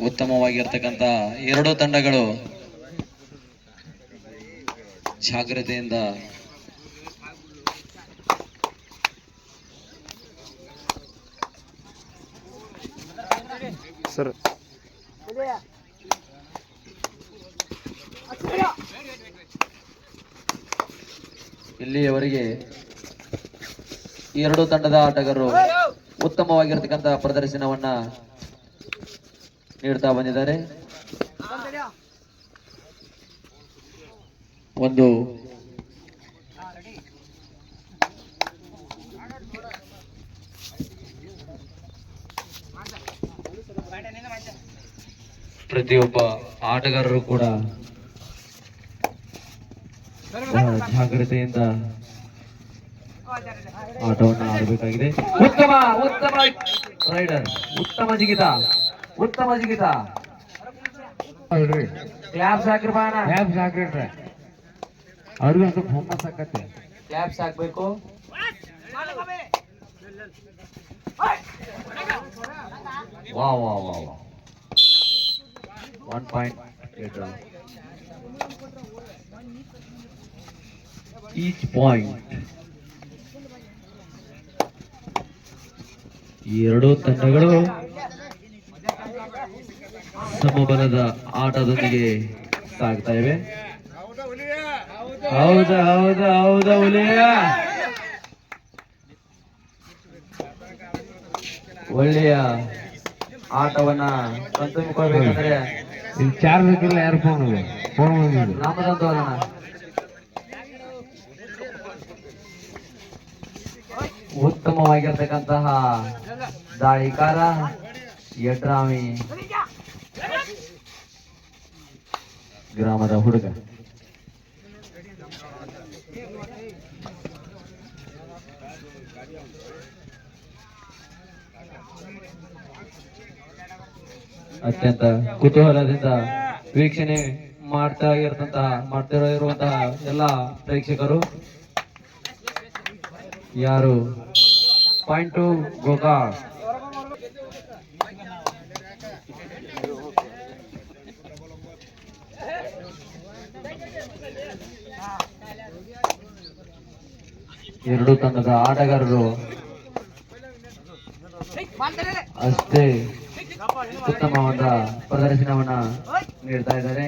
ಉತ್ತಮವಾಗಿರ್ತಕ್ಕಂಥ ಎರಡು ತಂಡಗಳು ಜಾಗ್ರತೆಯಿಂದ ಸರ್. ಇಲ್ಲಿಯವರೆಗೆ ಎರಡು ತಂಡದ ಆಟಗಾರರು ಉತ್ತಮವಾಗಿರ್ತಕ್ಕಂಥ ಪ್ರದರ್ಶನವನ್ನ ನೀಡ್ತಾ ಬಂದಿದ್ದಾರೆ. ಒಂದು ಪ್ರತಿಯೊಬ್ಬ ಆಟಗಾರರು ಕೂಡ ಜಾಗ್ರತೆಯಿಂದ ಆಟವನ್ನು ಆಡಬೇಕಾಗಿದೆ. ಉತ್ತಮ ಉತ್ತಮ ರೈಡರ್ ಉತ್ತಮ ಜಿಗಿತ ಉತ್ತಮ ಜಿಗಿತ. ಕ್ಲಾಪ್ಸ್ ಹಾಕ್ರಿ ಬಾಣ ಕ್ಯಾಬ್ ಸಾಕ್ರಿ ಅವ್ರಿಗೆ ಒಂದು ಹುಮ್ಮಸ್ ಆಕತ್ತೆ ಕ್ಲಾಪ್ಸ್ ಹಾಕ್ಬೇಕು ವಾ ವಾ ವಾ ವಾ. One point at each point ಈ ಎರಡೂ ತಂಡಗಳು ಸಮಬಲದ ಆಟದೊಂದಿಗೆ ಸಾಗ್ತಾ ಇವೆ. ಹೌದ ಹೌದ ಹೌದ ಹುಲಿಯ. ಒಳ್ಳೆಯ ಆಟವನ್ನ ಕಣ್ತುಂಬಿಕೊಳ್ಬೇಕಂದ್ರೆ ಇಲ್ಲಿ ಚಾರ್ಜ್ ಹಾಕಿಲ್ಲ ಯಾರು ಫೋನ್ ಫೋನ್ ಬಂದಿದ್ದು ನಮ್ಮದೊಂದು ಅಲ್ಲ ಉತ್ತಮವಾಗಿರ್ತಕ್ಕಂತಹ ದಾಳಿಕಾರ ಯಡ್ರಾಮಿ ಗ್ರಾಮದ ಹುಡುಗ ಅತ್ಯಂತ ಕುತೂಹಲದಿಂದ ವೀಕ್ಷಣೆ ಮಾಡ್ತಾ ಇರತಂತಹ ಮಾಡ್ತಾ ಇರುವಂತಹ ಎಲ್ಲ ಪ್ರೇಕ್ಷಕರು. ಯಾರು? ಪಾಯಿಂಟ್ ಟು ಗೋಕಾ ಎರಡು ತಂಡದ ಆಟಗಾರರು. ಅಷ್ಟೇ. ಉತ್ತಮವಾದ ಪ್ರದರ್ಶನವನ್ನ ನೀಡ್ತಾ ಇದ್ದಾರೆ.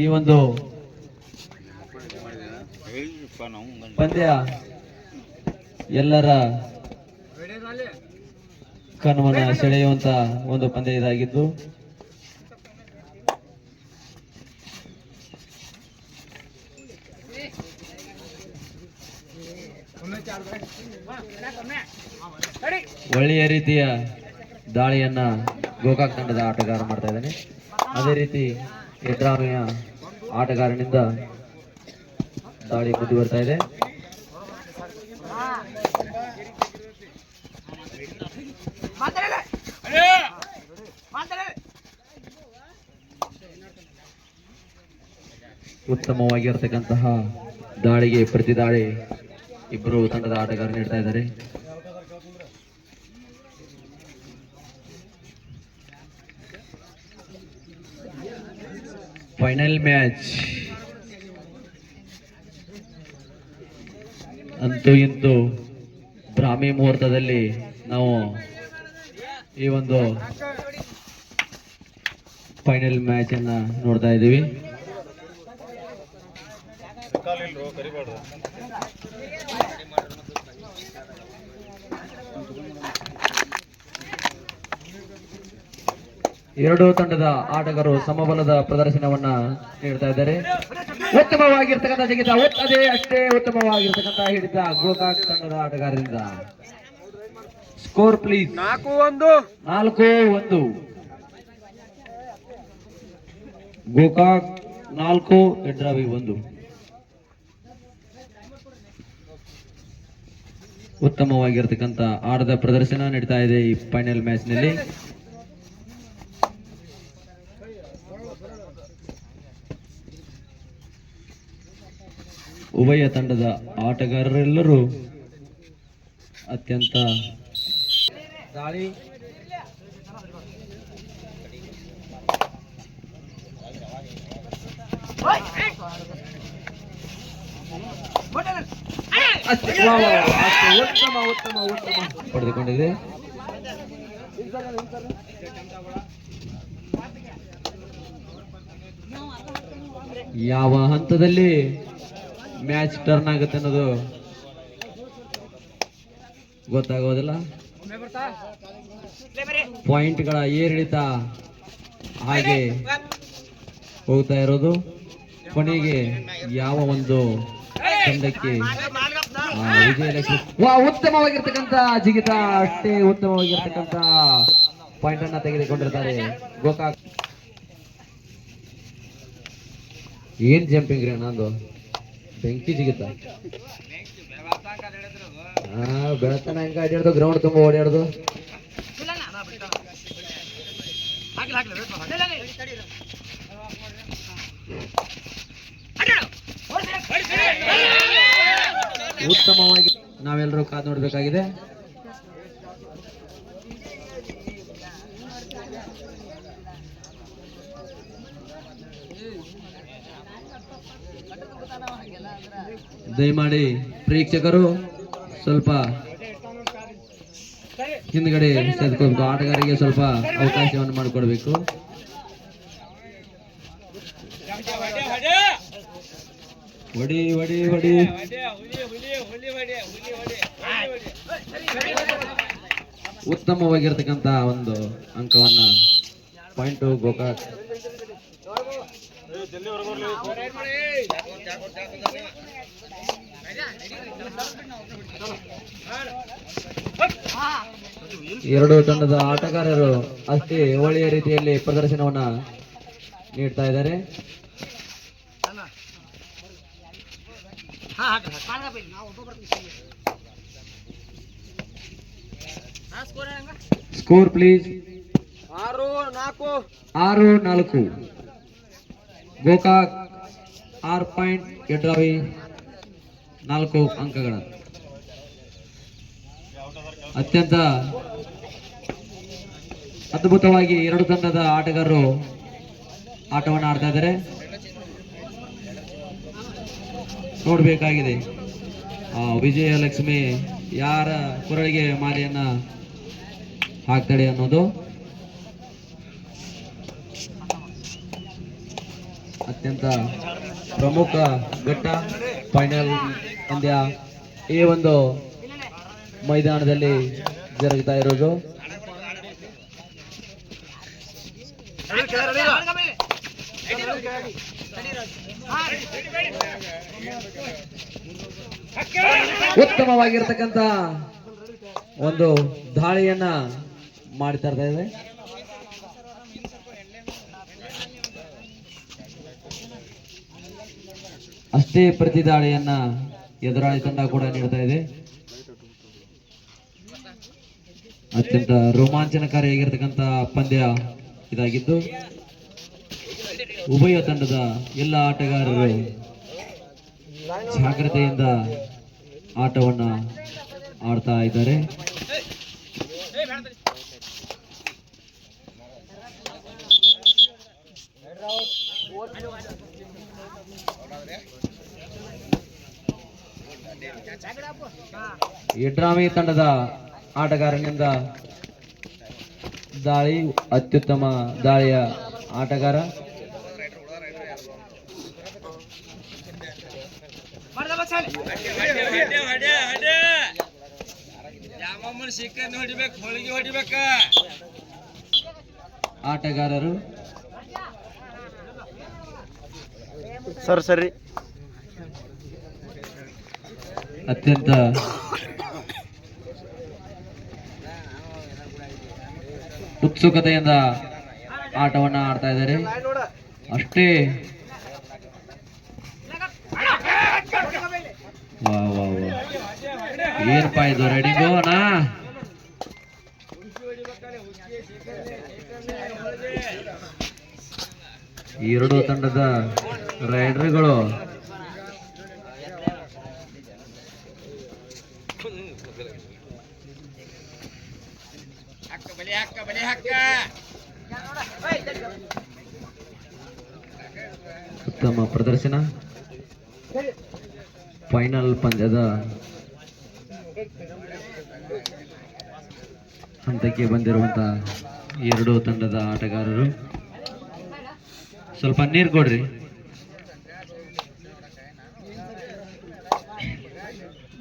ಈ ಒಂದು ಪಂದ್ಯ ಎಲ್ಲರ ಕಣ್ಮನ ಸೆಳೆಯುವಂತ ಒಂದು ಪಂದ್ಯ ಇದಾಗಿದ್ದು. ಒಳ್ಳೆಯ ರೀತಿಯ ದಾಳಿಯನ್ನ ಗೋಕಾಕ್ ತಂಡದ ಆಟಗಾರ ಮಾಡ್ತಾ ಇದ್ದಾನೆ. ಅದೇ ರೀತಿ ಯಡ್ರಾಮಿಯ ಆಟಗಾರನಿಂದ ದಾಳಿ ಮುಂದುವರ್ತಾ ಇದೆ. ಉತ್ತಮವಾಗಿರ್ತಕ್ಕಂತಹ ದಾಳಿಗೆ ಪ್ರತಿ ದಾಳಿ ಇಬ್ಬರು ತಂಡದ ಆಟಗಾರರು ನೀಡ್ತಾ ಇದ್ದಾರೆ. ಫೈನಲ್ ಮ್ಯಾಚ್ ಅಂತೂ ಇಂತೂ ಬ್ರಾಹ್ಮಿ ಮುಹೂರ್ತದಲ್ಲಿ ನಾವು ಈ ಒಂದು ಫೈನಲ್ ಮ್ಯಾಚ್ ಅನ್ನ ನೋಡ್ತಾ ಇದ್ದೀವಿ. ಎರಡೂ ತಂಡದ ಆಟಗಾರರು ಸಮಬಲದ ಪ್ರದರ್ಶನವನ್ನ ನೀಡ್ತಾ ಇದ್ದಾರೆ. ಉತ್ತಮವಾಗಿರ್ತಕ್ಕಂಥ ಜಿಗಿತ ಅದೇ ಅಷ್ಟೇ ಉತ್ತಮವಾಗಿರ್ತಕ್ಕಂಥ ಹಿಡಿತ ಗೋಕಾಕ್ ತಂಡದ ಆಟಗಾರರಿಂದ. ಸ್ಕೋರ್ ಪ್ಲೀಸ್ ನಾಲ್ಕು ಒಂದು. ನಾಲ್ಕು ಒಂದು. ಗೋಕಾಕ್ ನಾಲ್ಕು ಎಡ್ರಾವಿ ಒಂದು. ಉತ್ತಮವಾಗಿರ್ತಕ್ಕಂಥ ಆಟದ ಪ್ರದರ್ಶನ ನೀಡ್ತಾ ಇದೆ ಈ ಫೈನಲ್ ಮ್ಯಾಚ್ನಲ್ಲಿ. ಉಭಯ ತಂಡದ ಆಟಗಾರರೆಲ್ಲರೂ ಅತ್ಯಂತ ದಾಳಿ. ಉತ್ತಮ ಉತ್ತಮ ಉತ್ತಮ ಪಡೆದುಕೊಂಡಿದೆ ಯಾವ ಹಂತದಲ್ಲಿ ಮ್ಯಾಚ್ ಟರ್ನ್ ಆಗುತ್ತೆ ಅನ್ನೋದು ಗೊತ್ತಾಗೋದಿಲ್ಲ. ಪಾಯಿಂಟ್ಗಳ ಏರಿಳಿತ ಹಾಗೆ ಹೋಗ್ತಾ ಇರೋದು. ಕೊನೆಗೆ ಯಾವ ಒಂದು ತಂಡಕ್ಕೆ ವಾ ಉತ್ತಮವಾಗಿರ್ತಕ್ಕಂಥ ಜಿಗಿತ ಅಷ್ಟೇ ಉತ್ತಮವಾಗಿರ್ತಕ್ಕಂತ ಪಾಯಿಂಟ್ ಅನ್ನ ತೆಗೆದುಕೊಂಡಿರ್ತಾರೆ ಗೋಕಾಕ್ ಏನ್ ಜಂಪಿಂಗ್ ರೀ ನಂದು ಬೆಂಕಿ ಜಿಗಿತ ಬೆಳತನ ಹೆಂಗ ಅಡ್ಯಾಡ್ದು ಗ್ರೌಂಡ್ ತುಂಬಾ ಓಡಾಡ್ದು ಉತ್ತಮವಾಗಿ ನಾವೆಲ್ಲರೂ ಕಾದು ನೋಡಬೇಕಾಗಿದೆ. ದಯಮಾಡಿ ಪ್ರೇಕ್ಷಕರು ಸ್ವಲ್ಪ ಹಿಂದ್ಗಡೆ ಸೇರ್ಕೊಂಡು ಆಟಗಾರಿಗೆ ಸ್ವಲ್ಪ ಅವಕಾಶವನ್ನು ಮಾಡಿಕೊಡ್ಬೇಕು. ಹೊಡಿ ಹೊಡಿ ಹೊಡಿ ಉತ್ತಮವಾಗಿರ್ತಕ್ಕಂಥ ಒಂದು ಅಂಕವನ್ನ ಪಾಯಿಂಟ್ ಗೋಕಾಕ್. ಎರಡು ತಂಡದ ಆಟಗಾರರು ಅಷ್ಟೇ ಒಳ್ಳೆಯ ರೀತಿಯಲ್ಲಿ ಪ್ರದರ್ಶನವನ್ನ ನೀಡ್ತಾ ಇದ್ದಾರೆ. ಸ್ಕೋರ್ ಪ್ಲೀಸ್ ಆರು ನಾಲ್ಕು. ಆರು ನಾಲ್ಕು. ಗೋಕಾಕ್ ಆರು ಪಾಯಿಂಟ್ ಎಡ್ರಾವಿ ನಾಲ್ಕು ಅಂಕಗಳ. ಅತ್ಯಂತ ಅದ್ಭುತವಾಗಿ ಎರಡು ತಂಡದ ಆಟಗಾರರು ಆಟವನ್ನು ಆಡ್ತಾ ಇದ್ದಾರೆ. ನೋಡಬೇಕಾಗಿದೆ. ವಿಜಯಲಕ್ಷ್ಮಿ ಯಾರ ಕೊರಳಿಗೆ ಮಾಲೆಯನ್ನು ಹಾಕ್ತಾಳೆ ಅನ್ನೋದು. ಅತ್ಯಂತ ಪ್ರಮುಖ ಘಟ್ಟ ಫೈನಲ್ ಪಂದ್ಯ ಈ ಒಂದು ಮೈದಾನದಲ್ಲಿ ಜರುಗ್ತಾ ಇರೋದು. ಉತ್ತಮವಾಗಿರ್ತಕ್ಕಂಥ ಒಂದು ದಾಳಿಯನ್ನ ಮಾಡ್ತಾ ಇರ್ತಾ ಇದೆ ಅಷ್ಟೇ ಪ್ರತಿ ದಾಳಿಯನ್ನ ಎದುರಾಳಿ ತಂಡ ಕೂಡ ನೀಡ್ತಾ ಇದೆ. ಅತ್ಯಂತ ರೋಮಾಂಚನಕಾರಿಯಾಗಿರ್ತಕ್ಕಂಥ ಪಂದ್ಯ ಇದಾಗಿದ್ದು. ಉಭಯ ತಂಡದ ಎಲ್ಲ ಆಟಗಾರರು ಜಾಗ್ರತೆಯಿಂದ ಆಟವನ್ನ ಆಡ್ತಾ ಇದ್ದಾರೆ. ಎಡ್ರಾಮಿ ತಂಡದ ಆಟಗಾರನಿಂದ ದಾಳಿ, ಅತ್ಯುತ್ತಮ ದಾಳಿಯ ಆಟಗಾರ ಚಿಕನ್ ಹೊಡಿಬೇಕು ಹೋಳಿಗೆ ಹೊಡಿಬೇಕ ಆಟಗಾರರು. ಸರ್ ಸರಿ. ಅತ್ಯಂತ ಉತ್ಸುಕತೆಯಿಂದ ಆಟವನ್ನ ಆಡ್ತಾ ಇದ್ದಾರೆ. ಅಷ್ಟೇ ಏನಪ್ಪಾ ಇದು ರೆಡಿಗೋ ಅಣ್ಣ. ಎರಡು ತಂಡದ ರೈಡರ್ಗಳು. ಉತ್ತಮ ಪ್ರದರ್ಶನ. ಫೈನಲ್ ಪಂದ್ಯದ ಹಂತಕ್ಕೆ ಬಂದಿರುವಂತ ಎರಡು ತಂಡದ ಆಟಗಾರರು. ಸ್ವಲ್ಪ ನೀರು ಕೊಡ್ರಿ.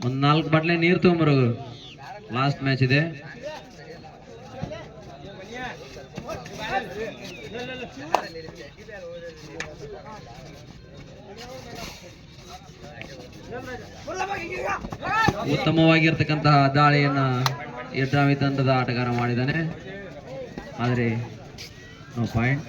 ಒಂದ್ ನಾಲ್ಕು ಬಟ್ಲೆ ನೀರು ತಗೊಂಬರೋರು. ಲಾಸ್ಟ್ ಮ್ಯಾಚ್ ಇದೆ. ಉತ್ತಮವಾಗಿರ್ತಕ್ಕಂತಹ ದಾಳಿಯನ್ನ ಯಡ್ರಾಮಿ ತಂಡದ ಆಟಗಾರ ಮಾಡಿದ್ದಾನೆ. ಆದರೆ, ನೋ ಪಾಯಿಂಟ್.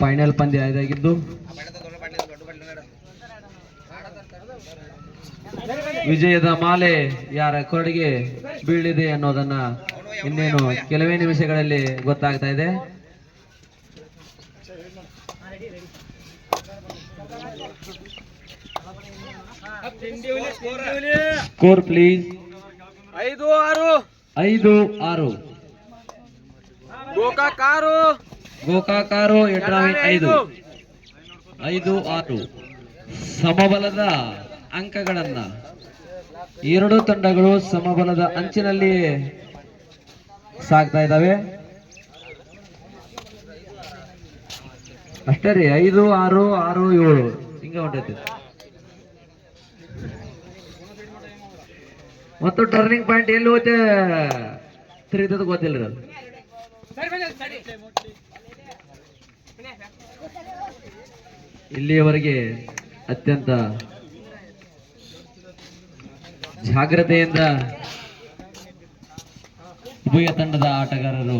ಫೈನಲ್ ಪಂದ್ಯ ಇದಾಗಿದ್ದು. ವಿಜಯದ ಮಾಲೆ ಯಾರ ಕೊರಡಿಗೆ ಬೀಳಿದೆ ಅನ್ನೋದನ್ನ ಇನ್ನೇನು ಕೆಲವೇ ನಿಮಿಷಗಳಲ್ಲಿ ಗೊತ್ತಾಗ್ತಾ ಇದೆ. ಸ್ಕೋರ್ ಪ್ಲೀಸ್ ಐದು ಆರು. ಐದು ಆರು. ಗೋಕಾಕಾರು. ಗೋಕಾಕಾರು ಐದು. ಐದು. ಆರು. ಸಮಬಲದ ಅಂಕಗಳನ್ನ. ಎರಡು ತಂಡಗಳು ಸಮಬಲದ ಅಂಚಿನಲ್ಲಿ ಸಾಗ್ತಾ ಇದ್ದಾವೆ. ಅಷ್ಟೇ ರೀ, ಐದು, ಆರು ಆರು, ಏಳು. ಹಿಂಗ ಹೊಂಟೈತಿ. ಮತ್ತು ಟರ್ನಿಂಗ್ ಪಾಯಿಂಟ್ ಎಲ್ಲಿ ಹೋಗುತ್ತೆ ತಿರುಗಿದ ಗೊತ್ತಿಲ್ಲ ಅದು. ಇಲ್ಲಿಯವರೆಗೆ ಅತ್ಯಂತ ಜಾಗ್ರತೆಯಿಂದ ಉಭಯ ತಂಡದ ಆಟಗಾರರು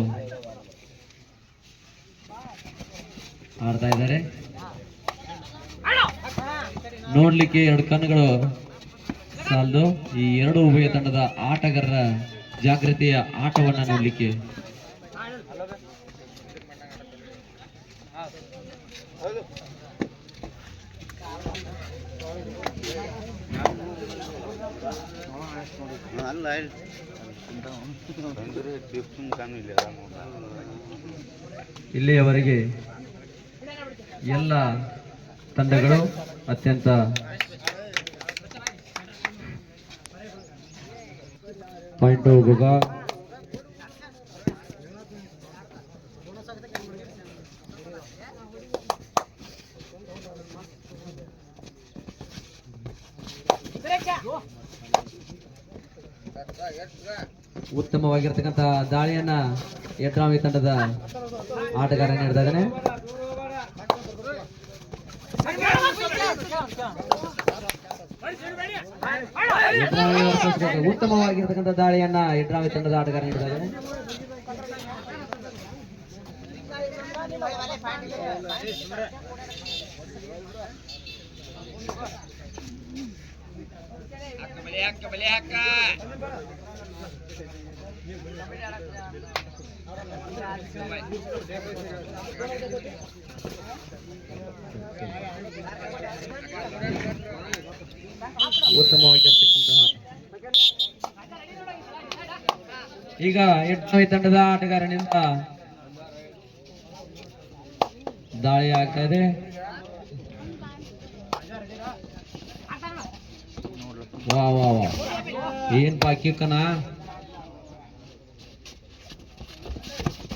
ಆಡ್ತಾ ಇದ್ದಾರೆ. ನೋಡ್ಲಿಕ್ಕೆ ಎರಡು ಕಣ್ಣುಗಳು ಸಾಲದು. ಈ ಎರಡು ಉಭಯ ತಂಡದ ಆಟಗಾರರ ಜಾಗೃತಿಯ ಆಟವನ್ನ ನೋಡ್ಲಿಕ್ಕೆ. ಇಲ್ಲಿಯವರೆಗೆ ಎಲ್ಲ ತಂಡಗಳು ಅತ್ಯಂತ ಪಾಯಿಂಟ್ ಹೋಗುವಾಗ ಉತ್ತಮವಾಗಿರ್ತಕ್ಕಂಥ ದಾಳಿಯನ್ನ ಯಡ್ರಾಮಿ ತಂಡದ ಆಟಗಾರ ನೀಡ್ತಾ ಇದ್ದಾನೆ ಉತ್ತಮವಾಗಿರ್ತಕ್ಕಂಥ ದಾಳಿಯನ್ನ ಯಡ್ರಾಮಿ ತಂಡದ ಆಟಗಾರ ನೀಡ್ತಾ ಹಕ್ಕ ಈಗ ಯಡ್ರಾಮಿ ತಂಡದ ಆಟಗಾರನಿಂದ ದಾಳಿ ಆಗ್ತಾ ವಾ ವಾ ವಾ. ಏನ್ ಪಾಕಿಕನ ಕೊನೆ ಐದು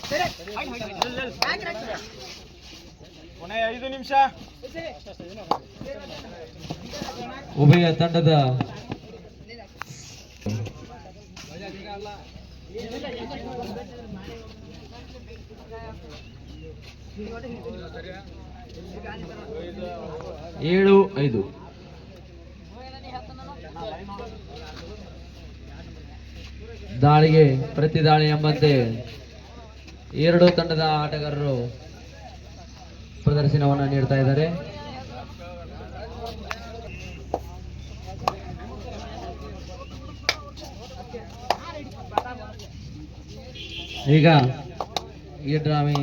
ಉಭಯ ತಂಡದ ಏಳು ಐದು. ದಾಳಿಗೆ ಪ್ರತಿ ದಾಳಿ ಎಂಬಂತೆ ಎರಡು ತಂಡದ ಆಟಗಾರರು ಪ್ರದರ್ಶನವನ್ನು ನೀಡ್ತಾ ಇದ್ದಾರೆ. ಈಗ ಈ ಡ್ರಾಮಿ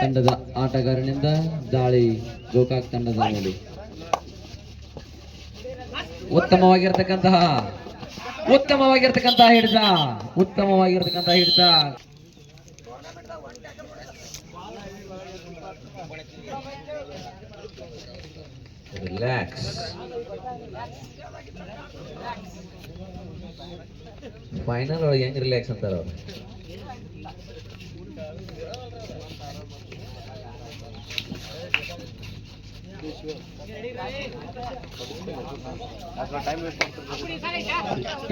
ತಂಡದ ಆಟಗಾರನಿಂದ ದಾಳಿ ಗೋಕಾಕ್ ತಂಡದ ಮೇಲೆ. ಉತ್ತಮವಾಗಿರ್ತಕ್ಕಂತಹ ಉತ್ತಮವಾಗಿರ್ತಕ್ಕಂತಹ ಹಿಡಿತ ಉತ್ತಮವಾಗಿರ್ತಕ್ಕಂತಹ ಹಿಡಿತ. ರಿಲ್ಯಾಕ್ಸ್ ಫೈನಲ್ ಒಳಗೆ ಹೆಂಗ್ ರಿಲ್ಯಾಕ್ಸ್ ಅಂತಾರ? ಅವ್ರು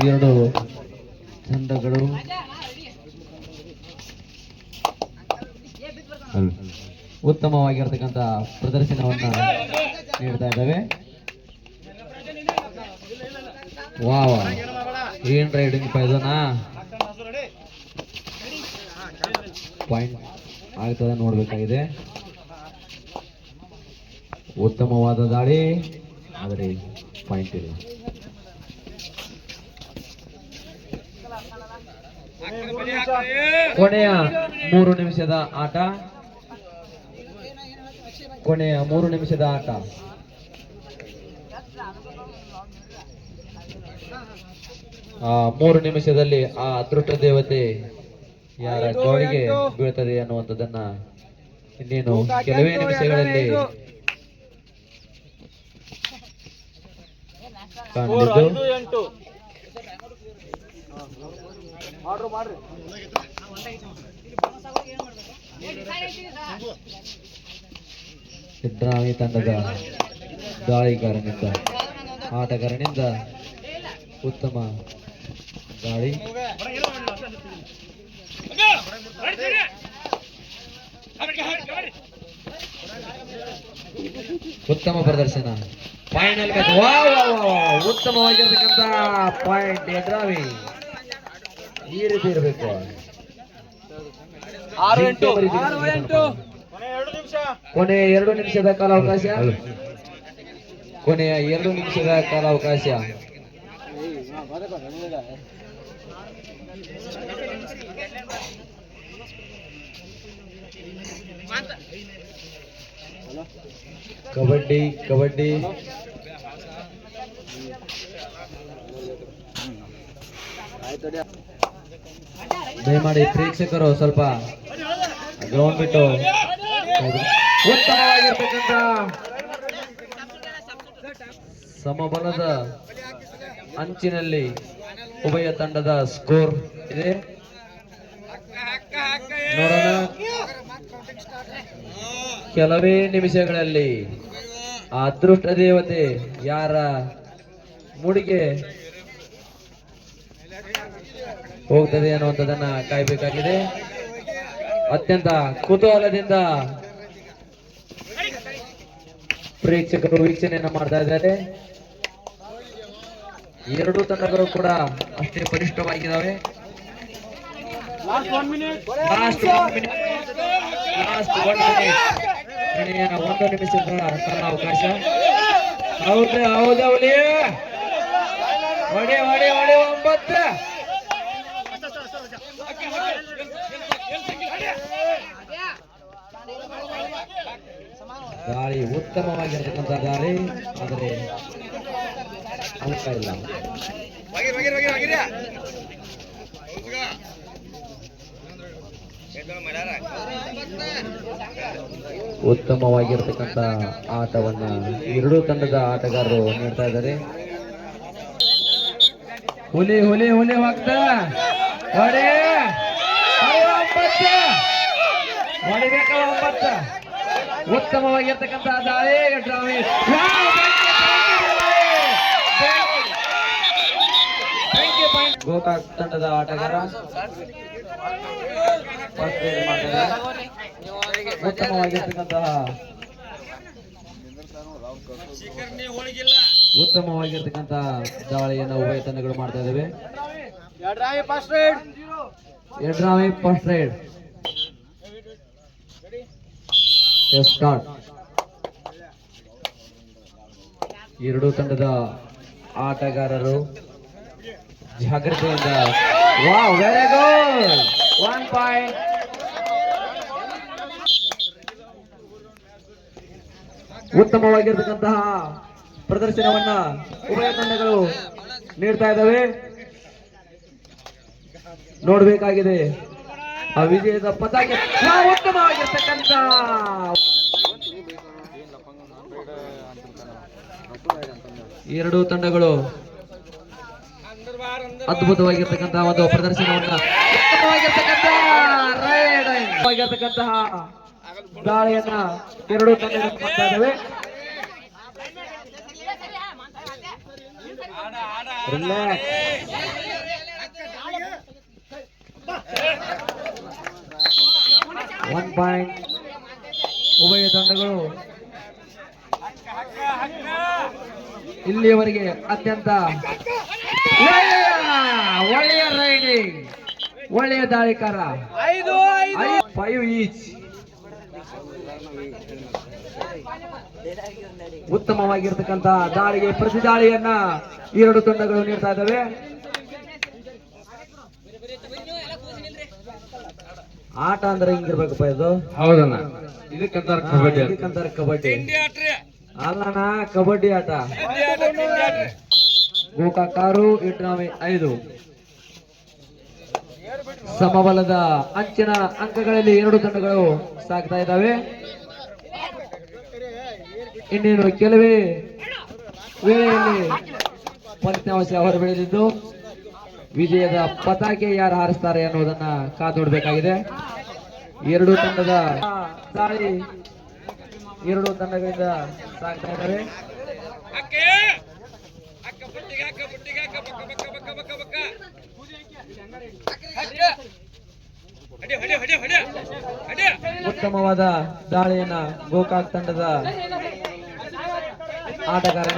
ಎರಡು ತಂಡಗಳು. ಉತ್ತಮವಾಗಿರ್ತಕ್ಕಂಥ ಪ್ರದರ್ಶನವನ್ನ ನೀಡ್ತಾ ಇದ್ದಾವೆ. ವಾವ್. ಏನ್ ರೈಡಿಂಗ್ ಇದನ್ನ ಪಾಯಿಂಟ್ ಆಗ್ತದ, ನೋಡ್ಬೇಕಾಗಿದೆ. ಉತ್ತಮವಾದ ದಾಳಿ, ಆದರೆ ಪಾಯಿಂಟ್ ಇಲ್ಲ ಕೊನೆಯ ಮೂರು ನಿಮಿಷದ ಆಟ. ಕೊನೆಯ ಮೂರು ನಿಮಿಷದ ಆಟ. ಮೂರು ನಿಮಿಷದಲ್ಲಿ ಆ ಅದೃಷ್ಟ ದೇವತೆ ಯಾರ ಗೋಳಿಗೆ ಬೀಳ್ತದೆ ಅನ್ನುವಂಥದ್ದನ್ನ ಇನ್ನೇನು ಕೆಲವೇ ನಿಮಿಷಗಳಲ್ಲಿ ಎಂಟು ಸಿದ್ದರಾಮಯ್ಯ ತಂಡದ ದಾಳಿಗಾರನಿಂದ ಆಟಗಾರನಿಂದ ಉತ್ತಮ ದಾಳಿ ಉತ್ತಮ ಪ್ರದರ್ಶನ. ಫೈನಲ್ ಉತ್ತಮವಾಗಿರ್ತಕ್ಕಂತ ಪಾಯಿಂಟ್ ಎದ್ರಾವಿ ಈ ರೀತಿ ಇರಬೇಕು. ಕೊನೆಯ ಎರಡು ನಿಮಿಷದ ಕಾಲಾವಕಾಶ. ಕೊನೆಯ ಎರಡು ನಿಮಿಷದ ಕಾಲಾವಕಾಶ. ಕಬಡ್ಡಿ ಕಬಡ್ಡಿ. ದಯಮಾಡಿ ಪ್ರೇಕ್ಷಕರು ಸ್ವಲ್ಪ ಗ್ರೌಂಡ್ ಬಿಟ್ಟು ಉತ್ತಮವಾಗಿರ್ತಕ್ಕಂಥ ಸಮಬಲದ ಅಂಚಿನಲ್ಲಿ ಉಭಯ ತಂಡದ ಸ್ಕೋರ್ ಇದೆ. ನೋಡೋಣ. ಕೆಲವೇ ನಿಮಿಷಗಳಲ್ಲಿ ಅದೃಷ್ಟ ದೇವತೆ ಯಾರ ಮೂಡಿಗೆ ಹೋಗ್ತದೆ ಅನ್ನುವಂಥದ್ದನ್ನ ಕಾಯ್ಬೇಕಾಗಿದೆ. ಅತ್ಯಂತ ಕುತೂಹಲದಿಂದ ಪ್ರೇಕ್ಷಕರು ವೀಕ್ಷಣೆಯನ್ನ ಮಾಡ್ತಾ ಇದ್ದಾರೆ. ಎರಡು ತಂಡಗಳು ಕೂಡ ಅಷ್ಟೇ ಬಲಿಷ್ಠವಾಗಿದ್ದಾವೆ. Last one minute last last one minute ಒಂದು ನಿಮಿಷದ ಅವಕಾಶ. ಹೌದು ಹೌದು ಅವಳಿ ಹೊಡೆ ಹೊಡೆ ಹೊಡೆ ಒಂಬತ್ತು. ಗಾಳಿ ಉತ್ತಮವಾಗಿರ್ತಕ್ಕಂಥ ಗಾಳಿ ಆದರೆ ಇಲ್ಲ. ಉತ್ತಮವಾಗಿರ್ತಕ್ಕಂಥ ಆಟವನ್ನ ಎರಡೂ ತಂಡದ ಆಟಗಾರರು ನೀಡ್ತಾ ಇದ್ದಾರೆ. ಹುಲಿ ಹುಲಿ ಹುಲಿ ಹೋಗ್ತಾ. ಹೊಡಿಬೇಕ ಉತ್ತಮವಾಗಿರ್ತಕ್ಕಂಥ ಗೋಕಾಕ್ ತಂಡದ ಆಟಗಾರ. ಉತ್ತಮವಾಗಿರ್ತಕ್ಕಂತಹ ಉತ್ತಮವಾಗಿರ್ತಕ್ಕಂತಹ ದಾಳಿಯನ್ನು ಉಭಯ ತಂಡಗಳು ಮಾಡ್ತಾ ಇದ್ದಾವೆ Yadrami first raid Yadrami first raid is start ಎರಡೂ ತಂಡದ ಆಟಗಾರರು ಜಾಗ್ರತೆಯಿಂದ. Wow very good one point ಉತ್ತಮವಾಗಿರ್ತಕ್ಕಂತಹ ಪ್ರದರ್ಶನವನ್ನ ಉಭಯ ತಂಡಗಳು ನೀಡ್ತಾ ಇದ್ದಾವೆ. ನೋಡ್ಬೇಕಾಗಿದೆ ಆ ವಿಜಯದ ಪತಾಕೆ. ಉತ್ತಮವಾಗಿರ್ತಕ್ಕಂಥ ಎರಡು ತಂಡಗಳು ಅದ್ಭುತವಾಗಿರ್ತಕ್ಕಂತಹ ಒಂದು ಪ್ರದರ್ಶನವನ್ನ ದಾಳಿಯನ್ನ ಎರಡು ತಂಡಗಳು. ಒನ್ ಪಾಯಿಂಟ್ ಉಭಯ ತಂಡಗಳು ಇಲ್ಲಿಯವರೆಗೆ ಅತ್ಯಂತ ಒಳ್ಳೆಯ ರೈಡಿಂಗ್ ಒಳ್ಳೆಯ ದಾಳಿಕಾರ ಫೈವ್ ಈಚ್ ಉತ್ತಮವಾಗಿರ್ತಕ್ಕಂಥ ದಾಳಿಗೆ ಪ್ರತಿ ದಾಳಿಯನ್ನ ಎರಡು ತಂಡಗಳು ನೀಡ್ತಾ ಇದ್ದಾವೆ. ಆಟ ಅಂದ್ರೆ ಹಿಂಗಿರ್ಬೇಕಪ್ಪ ಇದು? ಹೌದಣ್ಣ. ಇದಕ್ಕಂತಾರ ಕಬಡ್ಡಿ ಅಂತ. ಕಬಡ್ಡಿ. ಅಲ್ಲಣ್ಣ ಕಬಡ್ಡಿ ಆಟ. ತಿಂಡಿ ಆರು ಆಟ್ರಿ ಐದು. ಸಮಬಲದ ಅಂಚಿನ ಅಂಕಗಳಲ್ಲಿ ಎರಡು ತಂಡಗಳು ಸಾಕ್ತಾ ಇದ್ದಾವೆ. ಇನ್ನೇನು ಕೆಲವೇ ವೇಳೆಯಲ್ಲಿ ಫಲಿತಾಂಶ ಬೆಳೆದಿದ್ದು ವಿಜಯದ ಪತಾಕೆ ಯಾರು ಹಾರಿಸ್ತಾರೆ ಅನ್ನೋದನ್ನ ಕಾದು ನೋಡಬೇಕಾಗಿದೆ ಎರಡು ತಂಡದ ಎರಡು ತಂಡಗಳಿಂದ ಸಾಕ್ತಾ ಇದ್ದಾವೆ ಅಕ್ಕೆ ಅಕ್ಕ ಬುಟ್ಟಿಗೆ ಅಕ್ಕ ಬುಟ್ಟಿಗೆ ಅಕ್ಕ ಬಕ್ಕ ಬಕ್ಕ ಬಕ್ಕ ಬಕ್ಕ ಬಕ್ಕ ಅಕ್ಕ. ಹಡಿ ಹಡಿ ಹಡಿ ಹಡಿ ಹಡಿ ಉತ್ತಮವಾದ ದಾಳಿಯನ್ನ ಗೋಕಾಕ್ ತಂಡದ ಆಟಗಾರ.